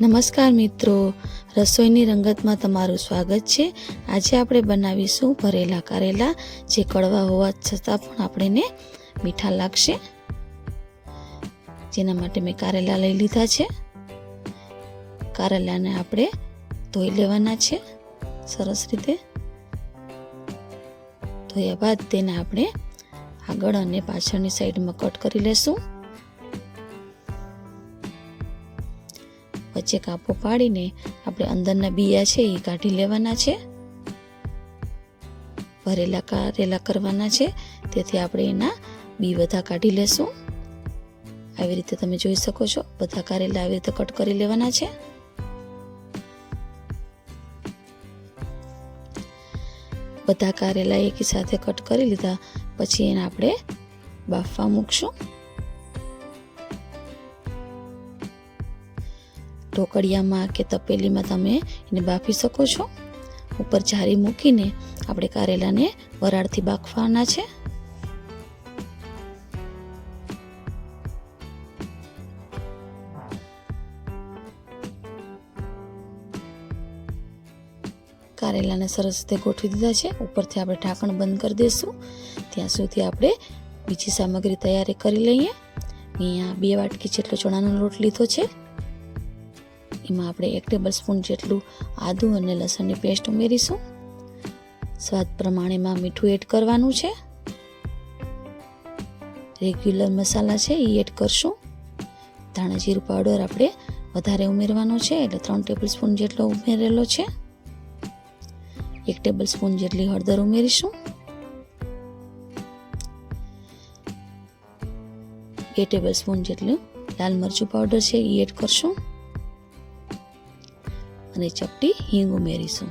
નમસ્કાર મિત્રો, રસોઈની રંગતમાં તમારું સ્વાગત છે. આજે આપણે બનાવીશું ભરેલા કારેલા, જે કડવા હોવા છતાં પણ આપણને મીઠા લાગશે. જેના માટે મેં કારેલા લઈ લીધા છે. કારેલાને આપણે ધોઈ લેવાના છે, સરસ રીતે. ધોયા બાદ તેને આપણે આગળ અને પાછળની સાઈડમાં કટ કરી લેશું. વચ્ચે કાપો પાડીને આપણે અંદરના બિયા છે એ કાઢી લેવાના છે. ભરેલા કારેલા કરવાના છે. તેથી આપણે એના બી બધા કાઢી લેશું. આવી રીતે તમે જોઈ શકો છો, બધા કારેલા આવી રીતે કટ કરી લેવાના છે. બધા કારેલા એકી સાથે કટ કરી લીધા, પછી એને આપણે બાફવા મૂકશું. ઢોકળિયામાં કે તપેલીમાં તમે એને બાફી શકો છો. ઉપર જારી મૂકીને આપણે કારેલાને વરાળથી બાફવાના છે. કારેલાને સરસ રીતે ગોઠવી દીધા છે. ઉપરથી આપણે ઢાંકણ બંધ કરી દઈશું ત્યાં સુધી આપણે બીજી સામગ્રી તૈયારી કરી લઈએ. અહીંયા બે વાટકી જેટલો ચણાનો લોટ લીધો છે. એમાં આપણે એક ટેબલ સ્પૂન જેટલું આદુ અને લસણની પેસ્ટ ઉમેરીશું. સ્વાદ પ્રમાણેમાં મીઠું એડ કરવાનું છે. રેગ્યુલર મસાલા છે એ એડ કરશું. ધાણા જીરું પાવડર આપણે વધારે ઉમેરવાનો છે, એટલે ત્રણ ટેબલ સ્પૂન જેટલો ઉમેરેલો છે. એક ટેબલ સ્પૂન જેટલી હળદર ઉમેરીશું. બે ટેબલ સ્પૂન જેટલું લાલ મરચું પાવડર છે એ એડ કરશું. અને ચપટી હિંગ ઉમેરીશું.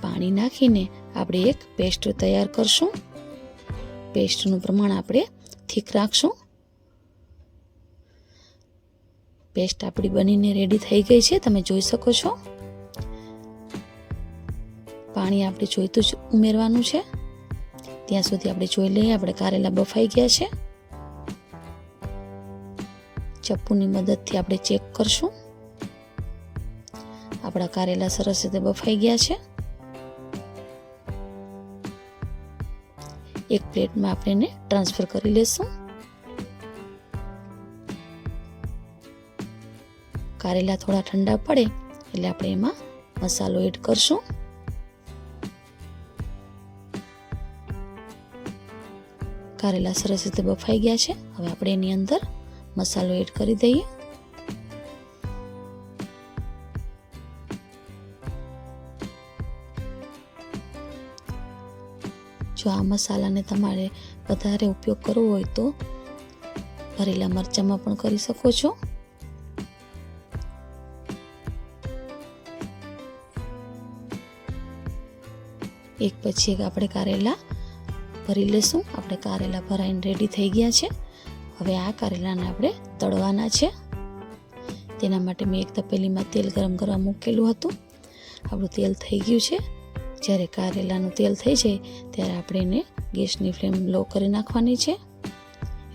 પાણી નાખીને આપણે એક પેસ્ટ તૈયાર કરશું. પેસ્ટનું પ્રમાણ આપણે થીક રાખશું. પેસ્ટ આપણી બનીને રેડી થઈ ગઈ છે, તમે જોઈ શકો છો. પાણી આપણે જોઈતું જ ઉમેરવાનું છે. ત્યાં સુધી આપણે જોઈ લઈએ, આપણે કારેલા બફાઈ ગયા છે. ચપ્પુની મદદથી આપણે ચેક કરશું. આપણા કારેલા સરસ રીતે બફાઈ ગયા છે. એક પ્લેટમાં આપણે એને ટ્રાન્સફર કરી લેશું. કારેલા થોડા ઠંડા પડે એટલે આપણે એમાં મસાલો એડ કરશું. કારેલા સરસ રીતે બફાઈ ગયા છે. હવે આપણે એની અંદર મસાલો એડ કરી દઈએ. જો આ મસાલાને તમારે વધારે ઉપયોગ કરવો હોય તો ભરેલા મરચાંમાં પણ કરી શકો છો. એક પછી એક આપણે કારેલા ભરી લેશું. આપણે કારેલા ભરાઈને રેડી થઈ ગયા છે. હવે આ કારેલાને આપણે તળવાના છે. તેના માટે મેં એક તપેલીમાં તેલ ગરમ કરવા મૂકેલું હતું. આપણું તેલ થઈ ગયું છે. જ્યારે કારેલાનું તેલ થઈ જાય, ત્યારે આપણે એને ગેસની ફ્લેમ લો કરી નાખવાની છે.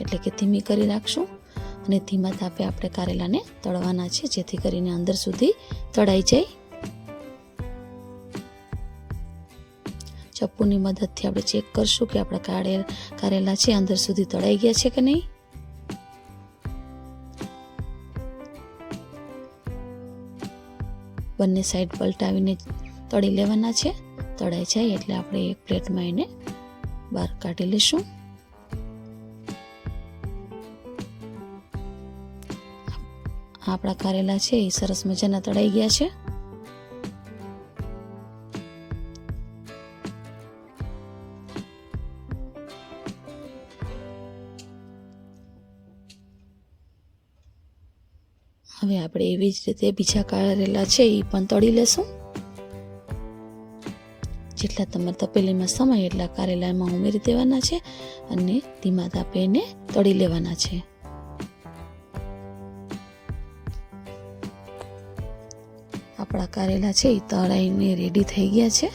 એટલે કે ધીમી કરી રાખશું અને ધીમા તાપે આપણે કારેલાને તળવાના છે, જેથી કરીને અંદર સુધી તળાઈ જાય. ચપ્પુની મદદથી આપણે ચેક કરશું કે આપણા કારેલા છે, અંદર સુધી તળાઈ ગયા છે કે નહીં. બંને સાઈડ પલટાવીને તળી લેવાના છે. તળાઈ જાય એટલે આપણે એક પ્લેટમાં એને બહાર કાઢી લઈશું. આપણા કારેલા છે એ સરસ મજાના તળાઈ ગયા છે. હવે આપણે એવી જ રીતે બીજા કારેલા છે એ પણ તળી લેશું. જેટલા તમારે તપેલીમાં સમય એટલા કારેલા એમાં ઉમેરી દેવાના છે અને ધીમા તાપે એને તળી લેવાના છે. આપણા કારેલા છે એ તળાઈને રેડી થઈ ગયા છે.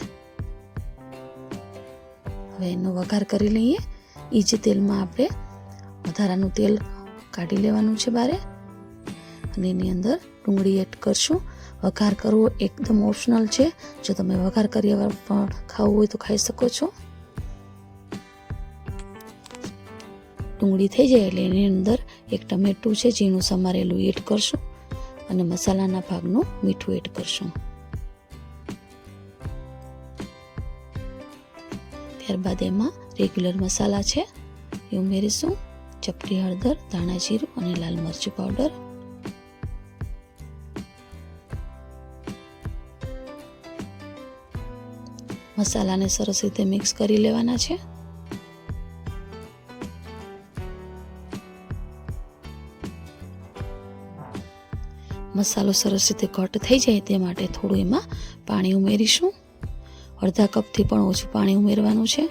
હવે એનો વઘાર કરી લઈએ. એ જ તેલમાં આપણે વધારાનું તેલ કાઢી લેવાનું છે બારે. અને એની અંદર ડુંગળી એડ કરશું. વઘાર કરવો એકદમ ઓપ્શનલ છે. જો તમે વઘાર કર્યા પણ ખાવું હોય તો ખાઈ શકો છો. ડુંગળી થઈ જાય એટલે એની અંદર એક ટમેટું છે, ઝીણું સમારેલું એડ કરશું અને મસાલાના ભાગનું મીઠું એડ કરશું. ત્યારબાદ એમાં રેગ્યુલર મસાલા છે. એ ઉમેરીશું. ચપટી હળદર, ધાણા જીરું અને લાલ મરચું પાવડર. મસાલાને સરસ રીતે મિક્સ કરી લેવાના છે. મસાલો સરસ રીતે ઘટ થઈ જાય તે માટે થોડું એમાં પાણી ઉમેરીશું. અડધા કપથી પણ ઓછું પાણી ઉમેરવાનું છે.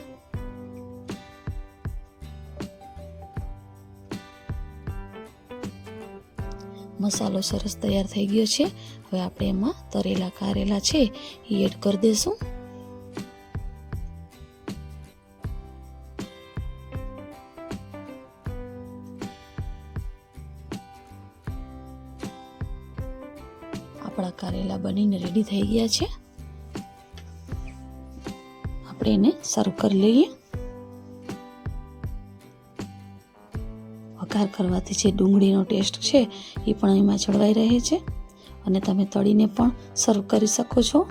મસાલો સરસ તૈયાર થઈ ગયો છે. હવે આપણે એમાં તરેલા, કારેલા છે એ એડ કરી દઈશું આપણા કારેલા બનીને રેડી થઈ ગયા છે. આપણે એને સર્વ કરી લઈએ. વઘાર કરવાથી જે ડુંગળીનો ટેસ્ટ છે, એ પણ એમાં જળવાઈ રહે છે. અને તમે તળીને પણ સર્વ કરી શકો છો.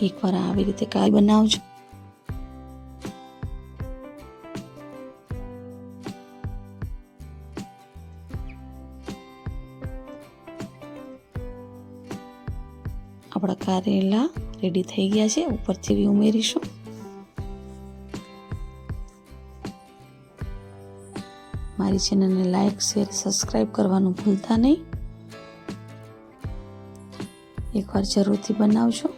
એકવાર આવી રીતે કાય બનાવજો. આપણા કારેલા રેડી થઈ ગયા છે. ઉપરથી બી ઉમેરીશું. મારી ચેનલને લાઈક શેર સબસ્ક્રાઈબ કરવાનું ભૂલતા નહીં. એકવાર જરૂરથી બનાવજો.